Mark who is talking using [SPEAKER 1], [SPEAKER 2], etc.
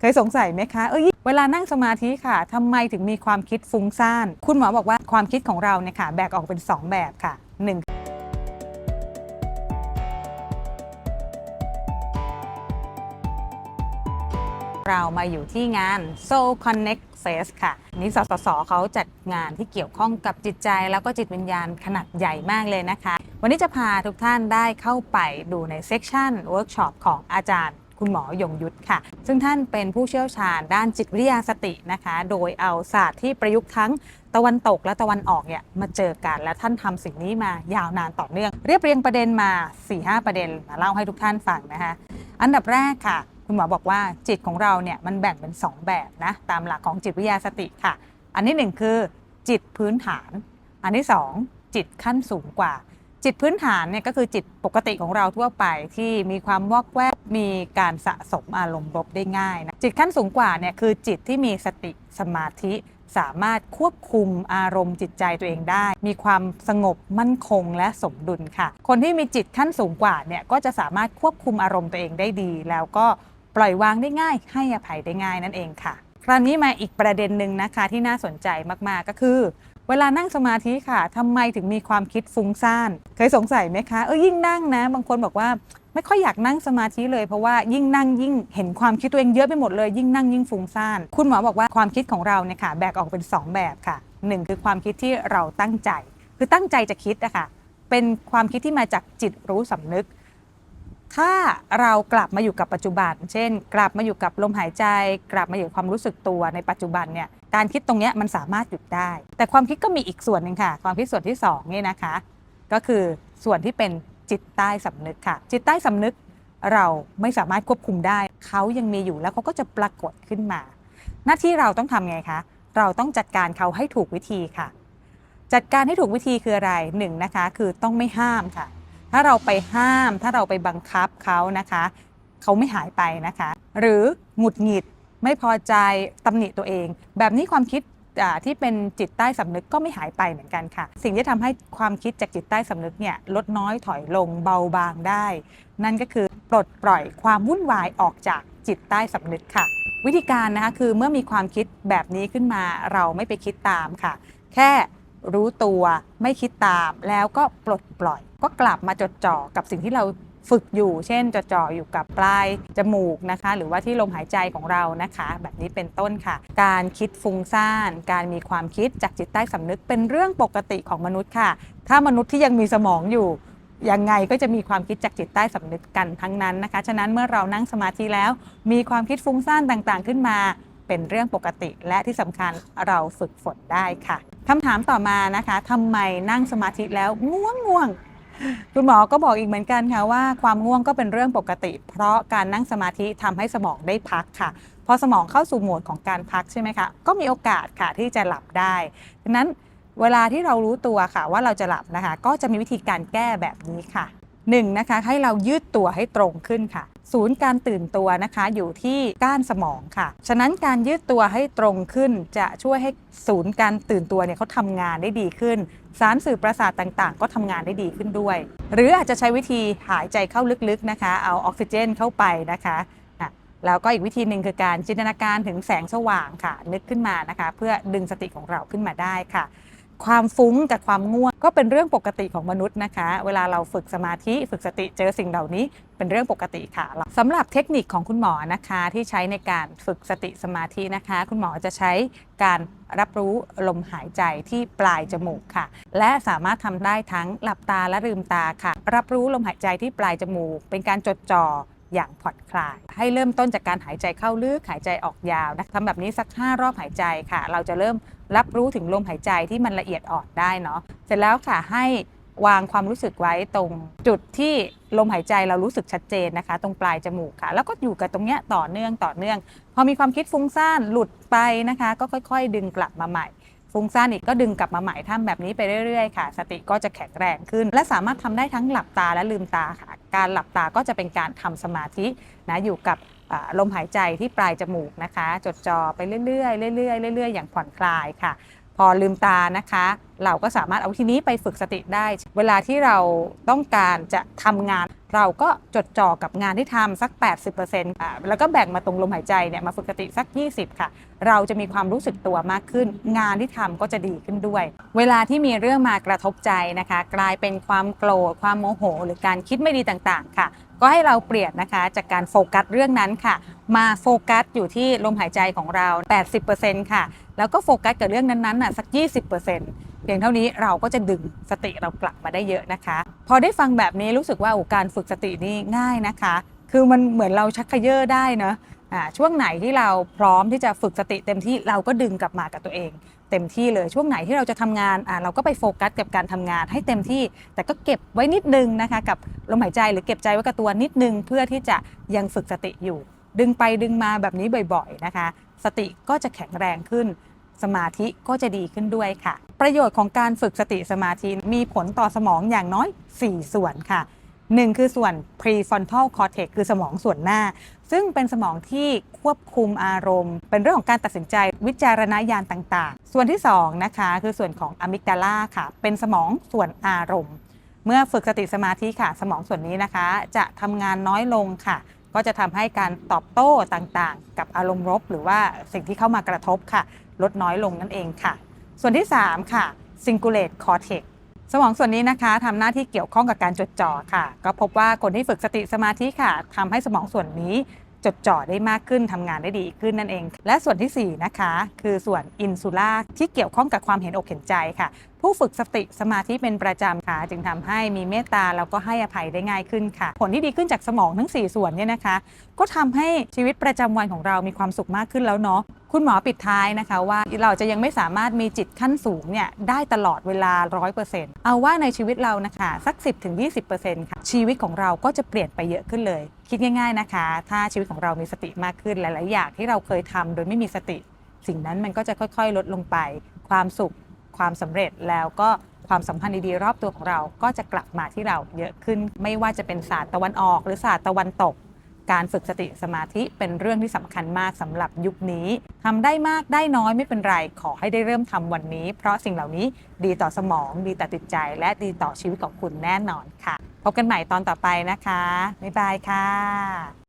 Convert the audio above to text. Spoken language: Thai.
[SPEAKER 1] เคยสงสัยไหมคะ เอ้ย เวลานั่งสมาธิค่ะทำไมถึงมีความคิดฟุ้งซ่าน คุณหมอบอกว่าความคิดของเราเนี่ยค่ะ แบ่งออกเป็น 2 แบบค่ะ 1เรามาอยู่ที่งาน Soul Connect Fest ค่ะ นี่สสสเขาจัดงานที่เกี่ยวข้องกับจิตใจแล้วก็จิตวิญญาณขนาดใหญ่มากเลยนะคะ วันนี้จะพาทุกท่านได้เข้าไปดูในเซกชันเวิร์กช็อปของอาจารย์ คุณหมอยงยุทธค่ะ ซึ่งท่านเป็นผู้เชี่ยวชาญด้านจิตวิทยาสตินะคะ โดยเอาศาสตร์ที่ประยุกต์ทั้งตะวันตกและตะวันออกเนี่ยมาเจอกันและท่านทำสิ่งนี้มายาวนานต่อเนื่อง เรียบเรียงประเด็นมา 4-5 ประเด็นมาเล่าให้ทุกท่านฟังนะคะอันดับแรกค่ะ คุณหมอบอกว่าจิตของเราเนี่ยมันแบ่งเป็น 2 แบบนะตามหลักของจิตวิทยาสติค่ะ อันที่หนึ่งคือจิตพื้นฐาน อันที่สองจิตขั้นสูงกว่า จิตพื้นฐานเนี่ยก็คือจิตปกติของเราทั่วไปที่มีความวอกแวกมีการสะสมอารมณ์ลบได้ง่ายนะจิตขั้นสูงกว่าเนี่ยคือจิตที่มีสติสมาธิสามารถควบคุมอารมณ์จิตใจตัวเองได้ มีความสงบมั่นคงและสมดุลค่ะ คนที่มีจิตขั้นสูงกว่าเนี่ยก็จะสามารถควบคุมอารมณ์ตัวเองได้ดี แล้วก็ปล่อยวางได้ง่าย ให้อภัยได้ง่ายนั่นเองค่ะ คราวนี้มาอีกประเด็นหนึ่งนะคะที่น่าสนใจมากๆก็คือ เวลานั่งสมาธิค่ะทำไมถึงมีความคิดฟุ้งซ่าน เคยสงสัยไหมคะ เออยิ่งนั่งนะ บางคนบอกว่าไม่ค่อยอยากนั่งสมาธิเลยเพราะว่ายิ่งนั่งยิ่งเห็นความคิดตัวเองเยอะไปหมดเลยยิ่งนั่งยิ่งฟุ้งซ่าน คุณหมอบอกว่าความคิดของเราเนี่ยค่ะแบ่งออกเป็น 2 แบบค่ะหนึ่งคือความคิดที่เราตั้งใจ คือตั้งใจจะคิดอะค่ะเป็นความคิดที่มาจากจิตรู้สำนึก ถ้าเรากลับมาอยู่กับปัจจุบัน เช่น กลับมาอยู่กับลมหายใจ กลับมาอยู่ความรู้สึกตัวในปัจจุบันเนี่ย การคิดตรงนี้มันสามารถหยุดได้ แต่ความคิดก็มีอีกส่วนหนึ่งค่ะ ความคิดส่วนที่2นี่นะคะ ก็คือส่วนที่เป็นจิตใต้สำนึกค่ะ จิตใต้สำนึกเราไม่สามารถควบคุมได้ เขายังมีอยู่แล้วเขาก็จะปรากฏขึ้นมา หน้าที่เราต้องทำไงคะ เราต้องจัดการเขาให้ถูกวิธีค่ะ จัดการให้ถูกวิธีคืออะไรหนึ่งนะคะ คือต้องไม่ห้ามค่ะ ถ้าเราไปห้าม ถ้าเราไปบังคับเขานะคะ เขาไม่หายไปนะคะ หรือหงุดหงิด ไม่พอใจตำหนิตัวเอง แบบนี้ความคิดที่เป็นจิตใต้สำนึกก็ไม่หายไปเหมือนกันค่ะ สิ่งที่ทำให้ความคิดจากจิตใต้สำนึกเนี่ยลดน้อยถอยลงเบาบางได้ นั่นก็คือปลดปล่อยความวุ่นวายออกจากจิตใต้สำนึกค่ะ วิธีการนะคะคือเมื่อมีความคิดแบบนี้ขึ้นมาเราไม่ไปคิดตามค่ะ แค่รู้ตัวไม่คิดตามแล้วก็ปลดปล่อย ก็กลับมาจดจ่อกับสิ่งที่เรา ฝึกอยู่ เช่นจดจ่ออยู่กับปลายจมูกนะคะ หรือว่าที่ลมหายใจของเรานะคะ แบบนี้เป็นต้นค่ะ การคิดฟุ้งซ่าน การมีความคิดจากจิตใต้สำนึกเป็นเรื่องปกติของมนุษย์ค่ะ ถ้ามนุษย์ที่ยังมีสมองอยู่ยังไงก็จะมีความคิดจากจิตใต้สำนึกกันทั้งนั้นนะคะ ฉะนั้นเมื่อเรานั่งสมาธิแล้ว มีความคิดฟุ้งซ่านต่างๆ ขึ้นมาเป็นเรื่องปกติและที่สำคัญเราฝึกฝนได้ค่ะคำถามต่อมานะคะทำไมนั่งสมาธิแล้วง่วงง่วง คุณหมอก็บอกอีกเหมือนกันค่ะว่าความง่วงก็เป็นเรื่องปกติ เพราะการนั่งสมาธิทำให้สมองได้พักค่ะ พอสมองเข้าสู่โหมดของการพักใช่ไหมคะ ก็มีโอกาสค่ะที่จะหลับได้ดังนั้นเวลาที่เรารู้ตัวค่ะว่าเราจะหลับนะคะ ก็จะมีวิธีการแก้แบบนี้ค่ะ หนึ่งนะคะให้เรายืดตัวให้ตรงขึ้นค่ะ ศูนย์การตื่นตัวนะคะอยู่ที่ก้านสมองค่ะ ฉะนั้นการยืดตัวให้ตรงขึ้น จะช่วยให้ศูนย์การตื่นตัวเนี่ยเขาทำงานได้ดีขึ้น สารสื่อประสาทต่างๆ ก็ทำงานได้ดีขึ้นด้วย หรืออาจจะใช้วิธีหายใจเข้าลึกๆนะคะ เอาออกซิเจนเข้าไปนะคะอะแล้วก็อีกวิธีหนึ่งคือการจินตนาการถึงแสงสว่างค่ะ นึกขึ้นมานะคะ เพื่อดึงสติของเราขึ้นมาได้ค่ะ ความฟุ้งกับความง่วงก็เป็นเรื่องปกติของมนุษย์นะคะ เวลาเราฝึกสมาธิฝึกสติเจอสิ่งเหล่านี้เป็นเรื่องปกติค่ะสำหรับเทคนิคของคุณหมอนะคะที่ใช้ในการฝึกสติสมาธินะคะ คุณหมอจะใช้การรับรู้ลมหายใจที่ปลายจมูกค่ะ และสามารถทำได้ทั้งหลับตาและลืมตาค่ะ รับรู้ลมหายใจที่ปลายจมูก เป็นการจดจ่อ อย่างผ่อนคลาย ให้เริ่มต้นจากการหายใจเข้าลึกหายใจออกยาวนะทำแบบนี้สัก 5 รอบหายใจค่ะ เราจะเริ่มรับรู้ถึงลมหายใจที่มันละเอียดอ่อนได้เนาะเสร็จแล้วค่ะให้วางความรู้สึกไว้ตรงจุดที่ลมหายใจเรารู้สึกชัดเจนนะคะ ตรงปลายจมูกค่ะ แล้วก็อยู่กับตรงเนี้ยต่อเนื่องต่อเนื่อง พอมีความคิดฟุ้งซ่านหลุดไปนะคะ ก็ค่อย ๆ ดึงกลับมาใหม่ ฟุ้งซ่านอีกก็ดึงกลับมาใหม่ทำแบบนี้ไปเรื่อยๆค่ะ สติก็จะแข็งแรงขึ้น และสามารถทำได้ทั้งหลับตาและลืมตาค่ะ การหลับตาก็จะเป็นการทำสมาธินะอยู่กับลมหายใจที่ปลายจมูกนะคะ จดจ่อไปเรื่อยๆเรื่อยๆเรื่อยๆอย่างผ่อนคลายค่ะ พอลืมตานะคะ เราก็สามารถเอาทีนี้ไปฝึกสติได้ เวลาที่เราต้องการจะทำงาน เราก็จดจ่อกับงานที่ทำสัก 80%ค่ะแล้วก็แบ่งมาตรงลมหายใจเนี่ยมาฝึกสติสัก 20 ค่ะ เราจะมีความรู้สึกตัวมากขึ้น งานที่ทำก็จะดีขึ้นด้วย เวลาที่มีเรื่องมากระทบใจนะคะ กลายเป็นความโกรธความโมโห หรือการคิดไม่ดีต่างๆ ค่ะ ก็ให้เราเปลี่ยนนะคะจากการโฟกัสเรื่องนั้นค่ะ มาโฟกัสอยู่ที่ลมหายใจของเรา 80%ค่ะ แล้วก็โฟกัสกับเรื่องนั้นๆน่ะสัก 20% พียงเท่านี้เราก็จะดึงสติเรากลับมาได้เยอะนะคะ พอได้ฟังแบบนี้รู้สึกว่าการฝึกสตินี่ง่ายนะคะ คือมันเหมือนเราชักเขย่อได้เนอะอ่าช่วงไหนที่เราพร้อมที่จะฝึกสติเต็มที่เราก็ดึงกลับมากับตัวเอง เต็มที่เลยช่วงไหนที่เราจะทำงานอ่าเราก็ไปโฟกัสกับการทำงานให้เต็มที่ แต่ก็เก็บไว้นิดนึงนะคะ กับลมหายใจหรือเก็บใจไว้กับตัวนิดนึง เพื่อที่จะยังฝึกสติอยู่ ดึงไปดึงมาแบบนี้บ่อยๆนะคะ สติก็จะแข็งแรงขึ้น สมาธิก็จะดีขึ้นด้วยค่ะ ประโยชน์ของการฝึกสติสมาธิมีผลต่อสมองอย่างน้อย 4 ส่วนค่ะ 1 คือส่วน prefrontal cortex คือสมองส่วนหน้า ซึ่งเป็นสมองที่ควบคุมอารมณ์ เป็นเรื่องของการตัดสินใจวิจารณญาณต่างๆ ส่วนที่ 2 นะคะคือส่วนของอะมิกดาลาค่ะ เป็นสมองส่วนอารมณ์ เมื่อฝึกสติสมาธิค่ะ สมองส่วนนี้นะคะ จะทำงานน้อยลงค่ะ ก็จะทำให้การตอบโต้ต่างๆ กับอารมณ์ลบหรือว่าสิ่งที่เข้ามากระทบค่ะ ลดน้อยลงนั่นเองค่ะ ส่วนที่ 3 ค่ะ cingulate cortex สมองส่วนนี้นะคะทำหน้าที่เกี่ยวข้องกับการจดจ่อค่ะ ก็พบว่าคนที่ฝึกสติสมาธิค่ะทำให้สมองส่วนนี้จดจ่อได้มากขึ้นทำงานได้ดีขึ้นนั่นเอง และส่วนทีสี่4 นะคะ คือส่วนอินซูล่าที่เกี่ยวข้องกับความเห็นอกเห็นใจค่ะผู้ฝึกสติสมาธิเป็นประจำค่ะ จึงทำให้มีเมตตาแล้วก็ให้อภัยได้ง่ายขึ้นค่ะ ผลที่ดีขึ้นจากสมองทั้ง 4 ส่วนเนี่ยนะคะ ก็ทำให้ชีวิตประจำวันของเรามีความสุขมากขึ้นแล้วเนาะคุณหมอปิดท้ายนะคะว่าเราจะยังไม่สามารถมีจิตขั้นสูงเนี่ยได้ตลอดเวลา 100%เอาว่าในชีวิตเรานะคะสัก 10-20%ค่ะชีวิตของเราก็จะเปลี่ยนไปเยอะขึ้นเลย คิดง่ายๆนะคะ ถ้าชีวิตของเรามีสติมากขึ้นหลายๆอย่างที่เราเคยทำโดยไม่มีสติ สิ่งนั้นมันก็จะค่อยๆ ลดลงไป ความสุข ความสำเร็จแล้วก็ความสัมพันธ์ดีๆรอบตัวของเราก็จะกลับมาที่เราเยอะขึ้น ไม่ว่าจะเป็นศาสตร์ตะวันออก หรือศาสตร์ตะวันตก การฝึกสติสมาธิเป็นเรื่องที่สำคัญมากสำหรับยุคนี้ทำได้มากได้น้อยไม่เป็นไร ขอให้ได้เริ่มทำวันนี้ เพราะสิ่งเหล่านี้ดีต่อสมอง ดีต่อจิตใจ และดีต่อชีวิตของคุณแน่นอนค่ะ พบกันใหม่ตอนต่อไปนะคะบ๊ายบายค่ะ